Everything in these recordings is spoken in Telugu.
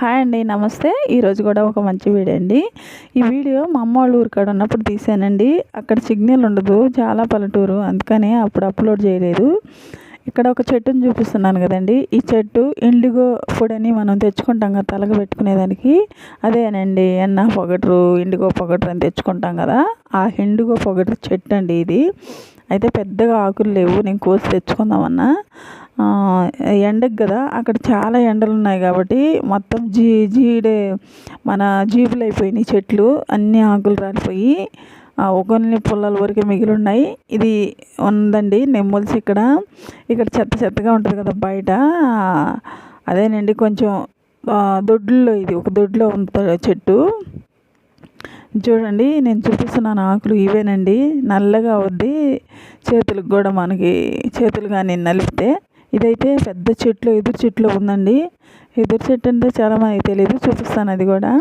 హాయ్ అండి నమస్తే. ఈరోజు కూడా ఒక మంచి వీడియో అండి. ఈ వీడియో మా అమ్మ వాళ్ళ ఊరు కాడ ఉన్నప్పుడు తీసానండి. అక్కడ సిగ్నల్ ఉండదు చాలా పల్లెటూరు. అందుకని అప్పుడు అప్లోడ్ చేయలేదు. ఇక్కడ ఒక చెట్టుని చూపిస్తున్నాను కదండి. ఈ చెట్టు ఇండిగో ఫుడ్ అని మనం తెచ్చుకుంటాం కదా తలగ పెట్టుకునేదానికి. అదేనండి ఎన్న పొగటరు ఇండిగో పొగటరు అని తెచ్చుకుంటాం కదా. ఆ ఇండిగో పొగటరు చెట్టు అండి ఇది. అయితే పెద్దగా ఆకులు లేవు నేను కోసి తెచ్చుకుందామన్నా. ఎండకు కదా అక్కడ చాలా ఎండలు ఉన్నాయి కాబట్టి మొత్తం జీ జీడే మన జీబులు అయిపోయినాయి చెట్లు అన్ని ఆకులు రాలిపోయి కొన్ని పుల్లల వరకే మిగిలి ఉన్నాయి ఇది ఉందండి నెమ్మొలిసి ఇక్కడ. ఇక్కడ చెత్త చెత్తగా ఉంటుంది కదా బయట. అదేనండి కొంచెం దొడ్లో ఇది ఒక దొడ్లో ఉంటుంది చెట్టు. చూడండి నేను చూపిస్తున్నాను ఆకులు ఇవేనండి. నల్లగా అవుద్ది చేతులకు కూడా మనకి చేతులు కానీ నలిపితే. ఇదైతే పెద్ద చెట్లు ఎదురు చెట్లు ఉందండి. ఎదురు చెట్టు అంటే చాలా మంది తెలియదు చూపిస్తాను అది కూడా.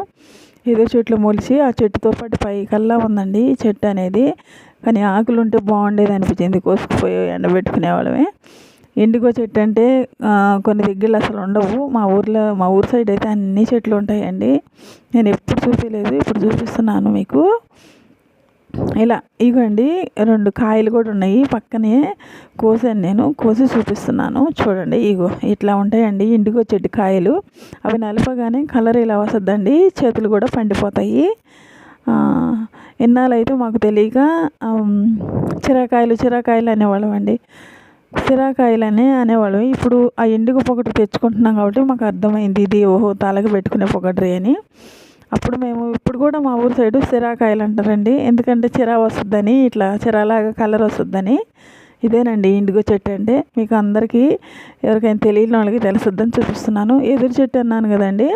ఎదురు చెట్లు మొలిచి ఆ చెట్టుతో పాటు పైకల్లా ఉందండి చెట్టు అనేది. కానీ ఆకులు ఉంటే బాగుండేది అనిపించింది కోసుకుపోయి ఎండబెట్టుకునే వాళ్ళమే. ఇండిగో చెట్టు అంటే కొన్ని దగ్గరలు అసలు ఉండవు. మా ఊర్లో మా ఊరు సైడ్ అయితే అన్ని చెట్లు ఉంటాయండి. నేను ఎప్పుడు చూపించలేదు ఇప్పుడు చూపిస్తున్నాను మీకు. ఇలా ఇగోండి రెండు కాయలు కూడా ఉన్నాయి. పక్కనే కోసాను నేను. కోసి చూపిస్తున్నాను. చూడండి ఇగో ఇట్లా ఉంటాయండి. ఇండిగో చెట్టు కాయలు. అవి నలపగానే కలర్ ఇలా వస్తుందండి. చేతులు కూడా పండిపోతాయి. ఇన్నాళ్ళైతే మాకు తెలియక చిరాకాయలు చిరాకాయలు అనేవాళ్ళం అండి. అనే అనేవాళ్ళం. ఇప్పుడు ఆ ఎండుగు పొగటు తెచ్చుకుంటున్నాం కాబట్టి మాకు అర్థమైంది. ఇది ఓహో తలకి పెట్టుకునే పొగడ్రి అని. అప్పుడు మేము ఇప్పుడు కూడా మా ఊరు సైడు చిరాకాయలు అంటారండి. ఎందుకంటే చిరా వస్తుందని ఇట్లా చిరాలాగా కలర్ వస్తుందని. ఇదేనండి ఇండిగో చెట్టు అంటే మీకు అందరికీ ఎవరికైనా తెలియని వాళ్ళకి తెలుసుద్దని చూపిస్తున్నాను. ఎదురు చెట్టు అన్నాను కదండి.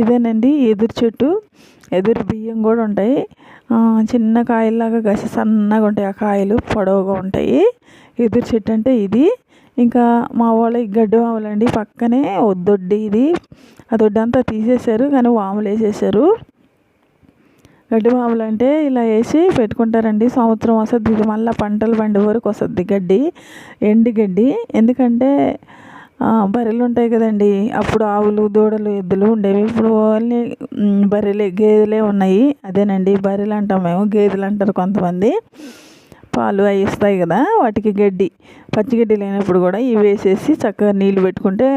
ఇదేనండి ఎదురు చెట్టు. ఎదురు బియ్యం కూడా ఉంటాయి. చిన్న కాయల్లాగా కసి సన్నగా ఉంటాయి ఆ కాయలు పొడవుగా ఉంటాయి. ఎదురు చెట్టు అంటే ఇది. ఇంకా మా వాళ్ళకి గడ్డి వాములండి. పక్కనే దొడ్డి ఇది. ఆ దొడ్డి అంతా తీసేశారు కానీ వాములు వేసేసారు గడ్డి వాములు అంటే ఇలా వేసి పెట్టుకుంటారండి. సంవత్సరం వస్తుంది ఇది మళ్ళీ పంటలు పండే వరకు వస్తుంది గడ్డి ఎండి గడ్డి. ఎందుకంటే బర్రెలు ఉంటాయి కదండి. అప్పుడు ఆవులు దూడలు ఎద్దులు ఉండేవి. ఇప్పుడు ఓన్లీ బర్రెలే గేదెలే ఉన్నాయి. అదేనండి బర్రెలు అంటాం మేము గేదెలు అంటారు కొంతమంది. పాలు అవి ఇస్తాయి కదా వాటికి గడ్డి పచ్చిగడ్డి లేనప్పుడు కూడా ఇవి వేసేసి చక్కగా నీళ్ళు పెట్టుకుంటే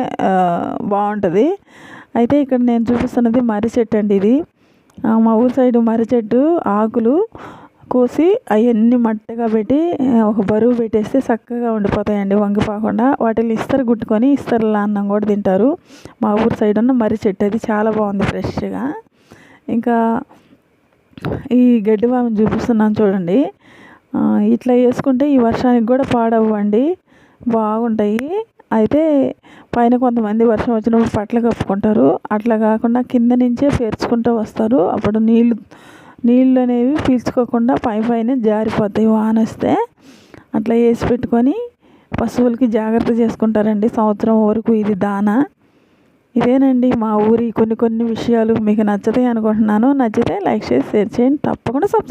బాగుంటుంది. అయితే ఇక్కడ నేను చూపిస్తున్నది మర్రి చెట్టు అండి ఇది. మా ఊరు సైడ్ మర్రి చెట్టు ఆకులు కోసి అవన్నీ మట్టగా పెట్టి ఒక బరువు పెట్టేస్తే చక్కగా ఉండిపోతాయండి వంగిపోకుండా వాటిని ఇస్తరు గుట్టుకొని ఇస్తరులా అన్నం కూడా తింటారు. మా ఊరు సైడ్ ఉన్న మర్రి చెట్టు అది చాలా బాగుంది ఫ్రెష్గా. ఇంకా ఈ గడ్డి బామని చూపిస్తున్నాను చూడండి. ఇట్లా వేసుకుంటే ఈ వర్షానికి కూడా పాడవ్వండి. బాగుంటాయి. అయితే పైన కొంతమంది వర్షం వచ్చినప్పుడు పట్ల కప్పుకుంటారు. అట్లా కాకుండా కింద నుంచే పేర్చుకుంటూ వస్తారు. అప్పుడు నీళ్ళు నీళ్ళు అనేవి పీల్చుకోకుండా పై పైన జారిపోతాయి వాన వస్తే అట్లా వేసి పెట్టుకొని పశువులకి జాగ్రత్త చేసుకుంటారండి సంవత్సరం వరకు ఇది దాన. ఇదేనండి మా ఊరి కొన్ని కొన్ని విషయాలు మీకు నచ్చుతాయి అనుకుంటున్నాను. నచ్చితే లైక్ చేసి షేర్ చేయండి. తప్పకుండా సబ్స్క్రైబ్